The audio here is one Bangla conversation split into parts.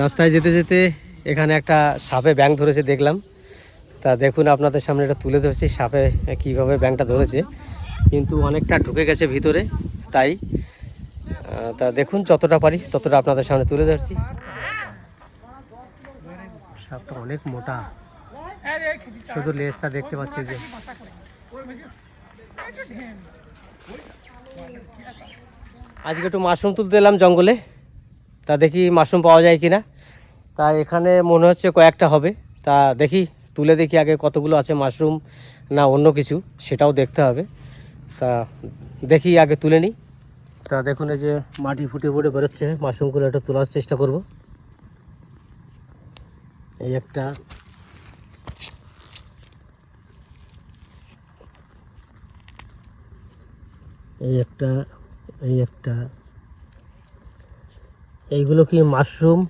রাস্তায় যেতে যেতে এখানে একটা সাপে ব্যাং ধরেছে, দেখলাম। তা দেখুন আপনাদের সামনে এটা তুলে ধরছি, সাপে কীভাবে ব্যাংটা ধরেছে। কিন্তু অনেকটা ঢুকে গেছে ভিতরে, তাই তা দেখুন যতটা পারি, ততটা আপনাদের সামনে তুলে ধরছি। সাপটা অনেক মোটা। শুধু লেজটা দেখতে পাচ্ছি যে। আজকে একটু মাশরুম তুলতে এলাম জঙ্গলে। তা দেখি মাশরুম পাওয়া যায় কিনা। তা এখানে মনে হচ্ছে কয়েকটা হবে। তা দেখি, তুলে দেখি আগে কতগুলো আছে মাশরুম না অন্য কিছু, সেটাও দেখতে হবে। তা দেখি আগে তুলে নিই। তা দেখুন এই যে মাটি ফুটে ফুটে বেরোচ্ছে, মাশরুমগুলো একটা তোলার চেষ্টা করব। এই একটা। এই একটা এই একটা। এইগুলো কি মাশরুম?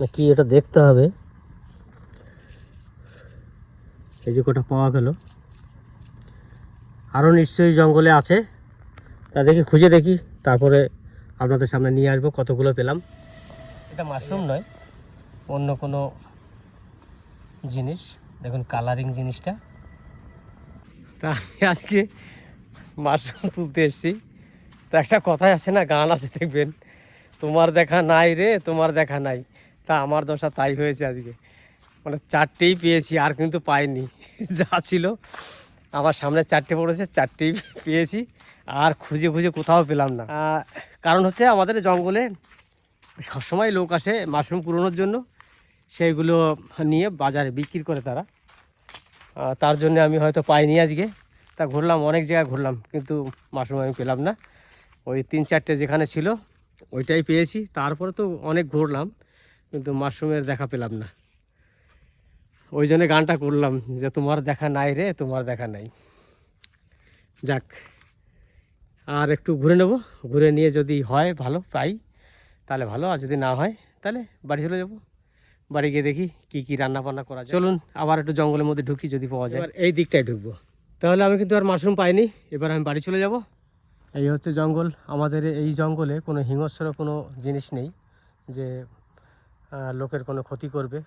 নাকি এটা দেখতে হবে? এই যে কটা পাওয়া গেল। আরও নিশ্চয়ই জঙ্গলে আছে। তা দেখি, খুঁজে দেখি। তারপরে আপনাদের সামনে নিয়ে আসব, কতগুলো পেলাম। এটা মাশরুম নয়, অন্য কোনো জিনিস। দেখুন কালারিং জিনিসটা। তা আমি আজকে মাশরুম তুলতে এসেছি। তো একটা কথাই আছে না, গান আছে, দেখবেন। তোমার দেখা নাই রে, তোমার দেখা নাই। তা আমার দশা তাই হয়েছে আজকে। মানে চারটেই পেয়েছি, আর কিন্তু পাইনি। যা ছিল। আমার সামনে চারটে পড়েছে, চারটেই পেয়েছি। আর খুঁজে খুঁজে কোথাও পেলাম না। কারণ হচ্ছে আমাদের জঙ্গলে সবসময় লোক আসে মাশরুম কুড়োনোর জন্য। সেইগুলো নিয়ে বাজারে বিক্রি করে তারা। তার জন্য আমি হয়তো পাইনি আজকে। তা ঘুরলাম, অনেক জায়গায় ঘুরলাম, কিন্তু মাশরুম আমি পেলাম না। ওই তিন চারটে যেখানে ছিল ওইটাই পেয়েছি। তারপরে তো অনেক ঘুরলাম, কিন্তু মাশরুমের দেখা পেলাম না। ওই জন্য গানটা করলাম যে, তোমার দেখা নাই রে, তোমার দেখা নাই। যাক, আর একটু ঘুরে নেব। ঘুরে নিয়ে যদি হয় ভালো, পাই, তাহলে ভালো। আর যদি না হয়, তাহলে বাড়ি চলে যাব। বাড়ি গিয়ে দেখি কি কি রান্না বান্না করা যায়। চলুন, আবার একটু জঙ্গলের মধ্যে ঢুকি যদি পাওয়া যায়। এই দিকটায় ঢুকবো। তাহলে আমি কিন্তু আর মাশরুম পাইনি, এবার আমি বাড়ি চলে যাব। এই হচ্ছে জঙ্গল। আমাদের এই জঙ্গলে কোনো হিংস্র কোনো জিনিস নেই যে লোকের কোনো ক্ষতি করবে।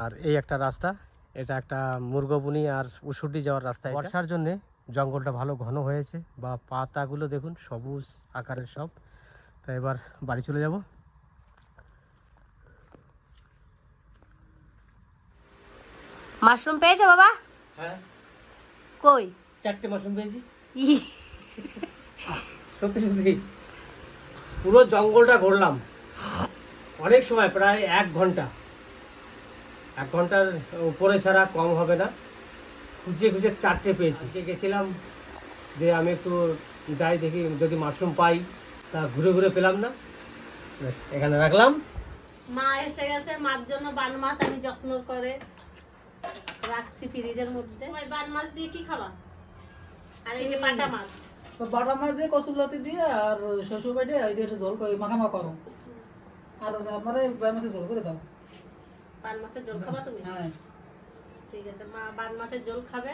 আর এই একটা রাস্তা এটা একটা মুরগবুনি আর উসুটি যাওয়ার রাস্তা বর্ষার জন্যে জঙ্গলটা ভালো ঘন হয়েছে বা পাতাগুলো দেখুন সবুজ আকারের সব। তা এবার বাড়ি চলে যাব। মাশরুম পেয়েছ বাবা? হ্যাঁ। কই? চারটে মাশরুম পেয়েছি। সত্যি সত্যি। পুরো জঙ্গলটা ঘুরলাম। অনেক সময় প্রায় এক ঘণ্টা। এক ঘণ্টার উপরে ছাড়া কম হবে না। খুঁজে খুঁজে চারটে পেয়েছি। কে গেছিলাম যে আমি একটু যাই দেখি যদি মাশরুম পাই তা ঘুরে ঘুরে পেলাম না। এখানে রাখলাম। মা এসে গেছে মার জন্য বান মাছ আমি যত্ন করে রাখছি ফ্রিজের মধ্যে। ওই বান মাছ দিয়ে কি খাবা? আর এই যে পাটা মাছ। তো বাটা মাছ দিয়ে কচুরলতি দিয়ে আর শ্বশুর বাড়ি ওই দিয়ে একটু ঝোল করে মাখা মাখা করো। আর আমার বাই মাছের ঝোল করে দাও। বান মাছের ঝোল খাবা তুমি? হ্যাঁ। ঠিক আছে মা বান মাছের ঝোল খাবে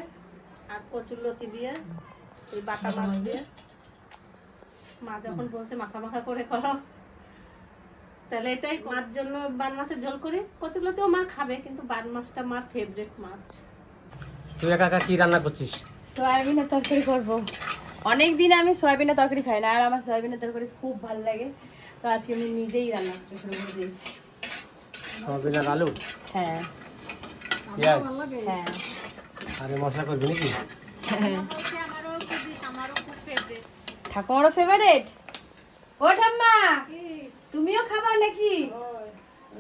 আর কচুর লতি দিয়ে এই বাটা মাছ দিয়ে। মা যখন বলছে মাখা মাখা করে করো তাহলে এটাই মার জন্য বান মাছের ঝোল করি। কচুর লতিও মা খাবে কিন্তু বান মাছটা মার ফেভারিট মাছ। তুই কাকা কি রান্না করছিস? সয়াবিনের তরকারি করব। অনেক দিন আমি সয়াবিনের তরকারি খাই না আর আমার সয়াবিনের তরকারি খুব ভালো লাগে। তো আজকে আমি নিজেই রান্না করতে শুরু করে দিয়েছি। সয়াবিন আর আলু? হ্যাঁ। পেঁয়াজ? হ্যাঁ। আর মশলা করবি নাকি? ঠাকুমারও ফেভারিট ও ঠাম্মা তুমিও খাবার নাকি?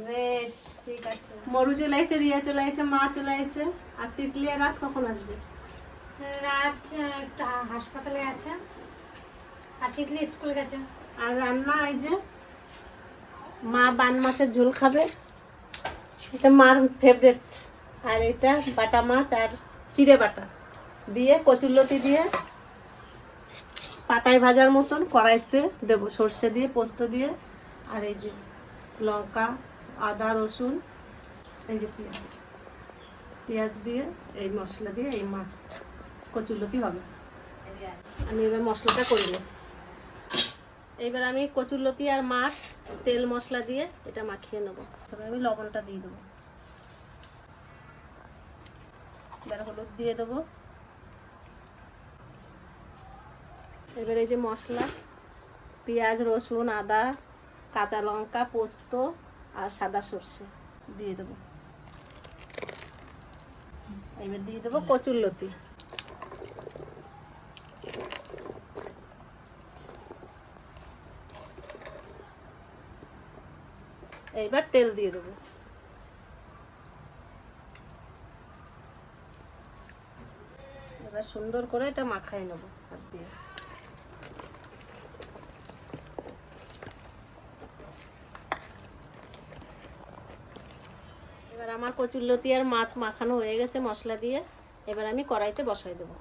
বেশ ঠিক আছে। মরু চলে আসছে রিয়া চলে আসছে মা চলে আসছে আর তিতলিয়া গাছ কখন আসবে? রাত হাসপাতালে আছে। আর তিতলি স্কুল গেছে। আর রান্না, এই যে মা বান মাছের ঝোল খাবে। এটা মার ফেভারেট আর এটা বাটা মাছ আর চিড়ে বাটা। দিয়ে কচুরলতি দিয়ে পাতায় ভাজার মতন কড়াইতে দেবো সর্ষে দিয়ে, পোস্ত দিয়ে। আর এই যে লঙ্কা, আদা, রসুন, এই যে পেঁয়াজ। পেঁয়াজ দিয়ে, এই মশলা দিয়ে এই মাছ কচুরলতি হবে। আমি এবার মশলাটা করে নেব। এইবার আমি কচুরলতি আর মাছ তেল মশলা দিয়ে এটা মাখিয়ে নেব। তবে আমি লবণটা দিয়ে দেবো। এবার হলুদ দিয়ে দেবো। এবার এই যে মশলা পেঁয়াজ রসুন আদা কাঁচা লঙ্কা পোস্ত আর সাদা সর্ষে দিয়ে দেবো। এবার দিয়ে দেবো কচুরলতি। এইবার তেল দিয়ে দেবো। এবার সুন্দর করে এটা মাখাই নেব হাত দিয়ে। এবার আমার কচুরলতি আর মাছ মাখানো হয়ে গেছে মশলা দিয়ে। এবার আমি কড়াইতে বসাই দেবো।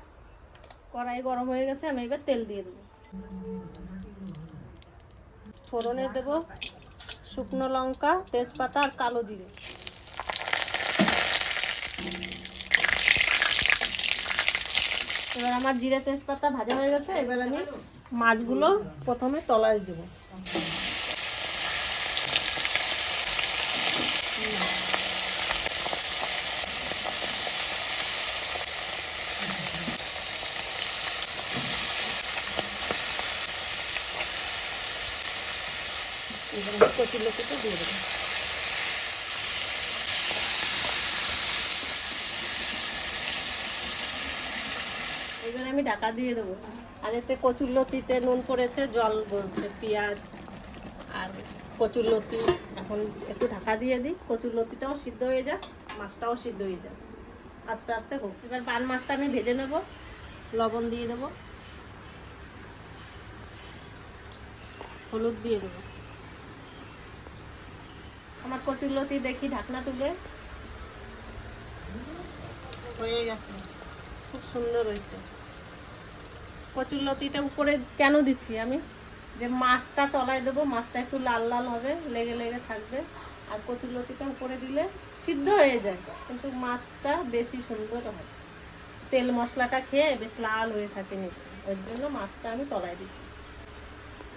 কড়াই গরম হয়ে গেছে, আমি এবার তেল দিয়ে দেবো। ফোড়নে দেবো শুকনো লঙ্কা, তেজপাতা আর কালো জিরে। এবার আমার জিরে তেজপাতা ভাজা হয়ে গেছে, এবার আমি মাছগুলো প্রথমে তলায় দেবো। এবার কচুর লতিটা দিয়ে দেবো এবার আমি ঢাকা দিয়ে দেবো। আর এতে কচুর লতিতে নুন পড়েছে, জল বলছে পেঁয়াজ আর কচুর লতি। এখন একটু ঢাকা দিয়ে দিই। কচুর লতিটাও সিদ্ধ হয়ে যাক, মাছটাও সিদ্ধ হয়ে যাক। আস্তে আস্তে হোক। এবার বান মাছটা আমি ভেজে নেব, লবণ দিয়ে দেবো। হলুদ দিয়ে দেবো। আমার কচুর লতি দেখি, ঢাকনা তুলে। হয়ে গেছে। খুব সুন্দর হয়েছে। কচুর লতিটা উপরে কেন দিচ্ছি আমি? যে মাছটা তলায় দেবো, মাছটা একটু লাল লাল হবে, লেগে লেগে থাকবে। আর কচুর লতিটা উপরে দিলে সিদ্ধ হয়ে যায়, কিন্তু মাছটা বেশি সুন্দর হয়। তেল মশলাটা খেয়ে বেশ লাল হয়ে থাকে নিচে। ওই জন্য মাছটা আমি তলায় দিচ্ছি।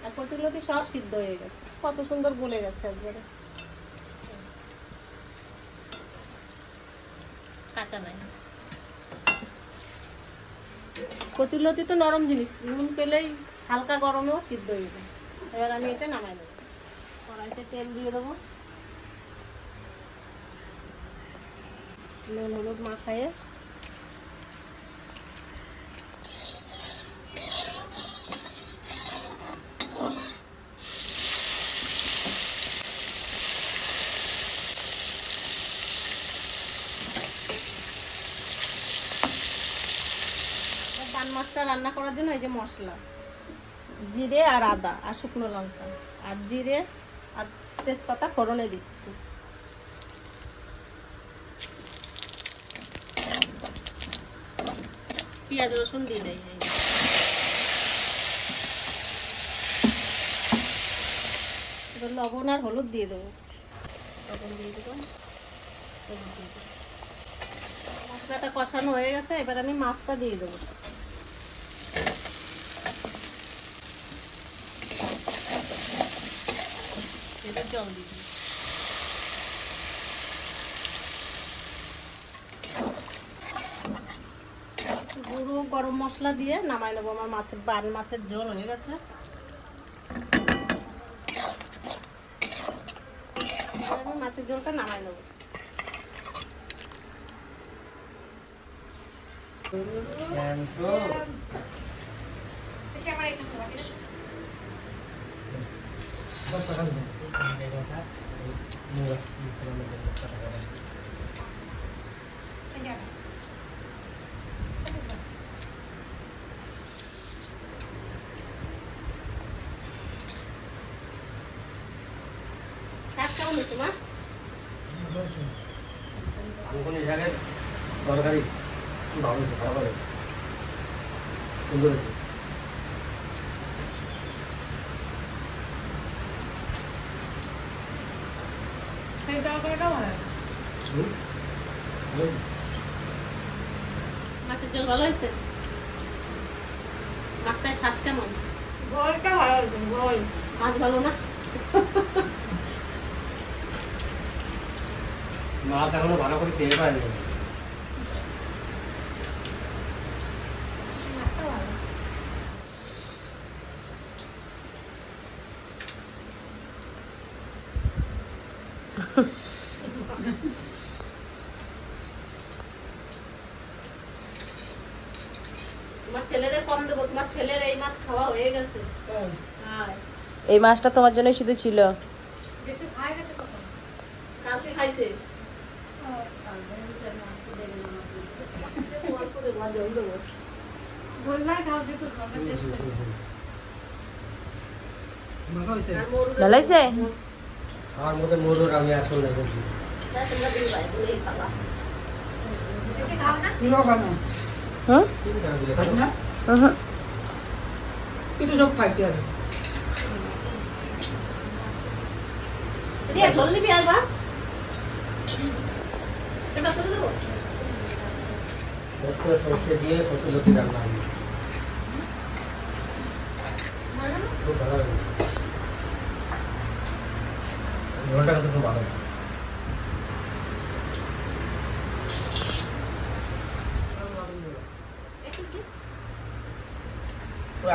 আর কচুর লতি সব সিদ্ধ হয়ে গেছে। কত সুন্দর গলে গেছে একবারে। কাঁচা নাই কচুরলতি তো নরম জিনিস, নুন পেলেই হালকা গরমেও সিদ্ধ হয়ে যায়। এবার আমি এটা নামাই দেবো। কড়াইতে তেল দিয়ে দেবো। নুন, হলুদ মাখায়ে পান মাছটা রান্না করার জন্য এই যে মশলা, জিরে আর আদা আর শুকনো লঙ্কা আর জিরে আর তেজপাতা ফোড়নে দিচ্ছি। পেঁয়াজ, রসুন দিয়ে দেয় এবার লবণ আর হলুদ দিয়ে দেবো। লবণ দিয়ে দেবো। মশলাটা কষানো হয়ে গেছে, এবার আমি মাছটা দিয়ে দেবো। এবার জল দিয়ে দিই গুঁড়ো গরম মশলা দিয়ে নামাই নেব আমার মাছের বান মাছের ঝোল হয়ে গেছে। আমি মাছের ঝোলটা নামাই নেব। শাক কেমন হয়েছে মা কোন জায়গায় তরকারি খুব ভালো হয়েছে ভালো হবে সুন্দর হয়েছে মাছের ঝোল ভালো হয়েছে? মাছটার স্বাদ কেমন? ঝোলটা ভালো হয়েছে ঝোল। মাছ ভালো না? মাছ এখনও ভালো করে খেয়ে পায়নি। তোমার কম দেবো তোমার ছেলের এই মাছ খাওয়া হয়ে গেছে। হ্যাঁ। এই মাছটা তোমার জন্যই শুধু ছিল। কালকে খাইছে। ভালো হয়েছে? আমার মধ্যে মরুর আমি এখন না, তোমরা দুই ভাই বলেই খাবা। দেখে খাও না? হুম কিন্তু সব খাইতে হবে। সর্ষে দিয়ে কচুর লতি রান্না হবে। ভালো খুব ভালো হবে। ঝোলটা কিন্তু খুব ভালো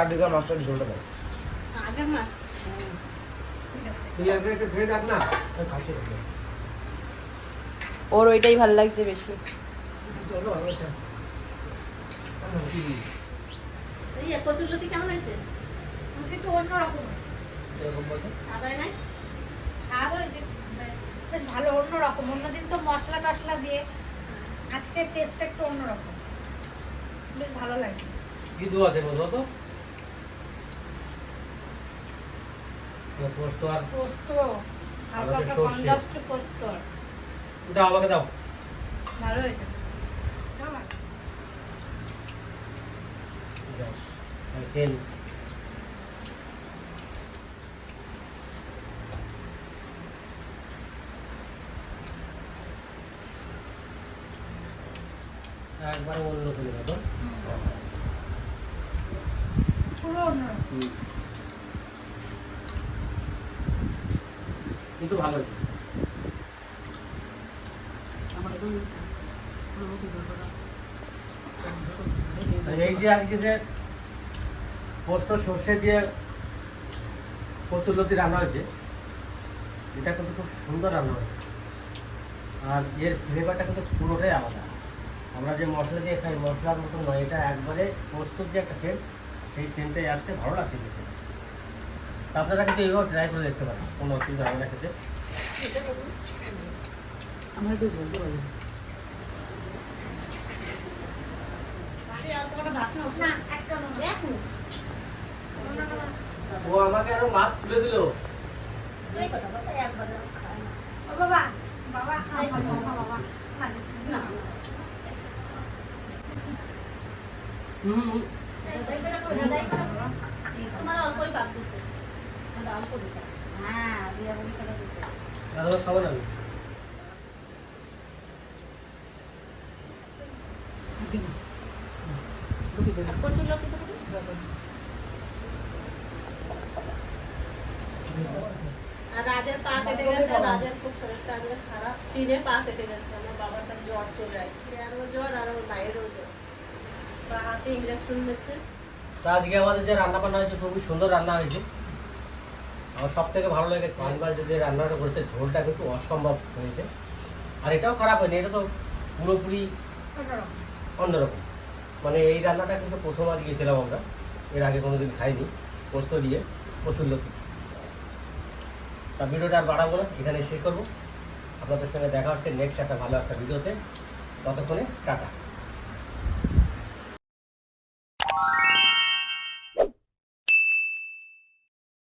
আগেকার মাছটার ঝোলটা দাও আগের মাছ? রাখবে ওর ওইটাই ভালো লাগছে বেশি। কেমন হয়েছে? অন্যরকম আছে এরকম বলতে? সাদায় নাই? স্বাদ হয়েছে মানে বেশ ভালো অন্যরকম। অন্যদিন তো মশলা টশলা দিয়ে আজকে টেস্টটা একটু অন্যরকম। বেশ ভালো লাগে। কি দু আছে বলো তো? পোস্ত আর পোস্ত হালকা পোস্ত দাও আমাকে দাও। ভালো হয়েছে। একবার অন্য ফেলে দাও পুরো অন্যরকম কিন্তু ভালো হয়েছে। এই যে আজকে যে পোস্ত সর্ষে দিয়ে কচুরলতি রান্না হয়েছে, এটা কিন্তু খুব সুন্দর রান্না হয়েছে। আর এর ফ্লেভারটা কিন্তু পুরোটাই আলাদা। আমরা যে মশলা দিয়ে খাই, মশলার মতো নয়, এটা একবারে পোস্তর যে একটা সেন্ট সেই সেন্টটাই আসছে, ভালো লাগছে আপনারা কিন্তু এইভাবে ট্রাই করে দেখতে পারেন কোনো অসুবিধা হবে না খেতে আমার একটু পারি ও আমাকে আরও মাছ তুলে দিল এই কথা বাবা বাবা না হুম তোমার অল্পই পাকতেছে রাজের পা কেটে গেছে রাজের খুব শরীরটা আজকে খারাপ। চিনে পা কেটে গেছে আমার বাবাটার জ্বর চলে আসছে আরও জ্বর আর ওর মায়েরও জ্বর। পা হাতে ইঞ্জেকশন দিচ্ছে তা আজকে আমাদের যে রান্না বান্না হয়েছে খুবই সুন্দর রান্না হয়েছে। আমার সব থেকে ভালো লেগেছে আনবার যে রান্নাটা করেছে ঝোলটা কিন্তু অসম্ভব হয়েছে। আর এটাও খারাপ হয়নি, এটা তো পুরোপুরি অন্যরকম। মানে এই রান্নাটা কিন্তু প্রথম আজকে খেলাম আমরা, এর আগে কোনো দিন খাইনি, পোস্ত দিয়ে প্রচুর লোক। তা ভিডিওটা আর বাড়াবো না এখানে শেষ করব। আপনাদের সঙ্গে দেখা হচ্ছে নেক্সট একটা ভালো একটা ভিডিওতে, ততক্ষণে টাটা।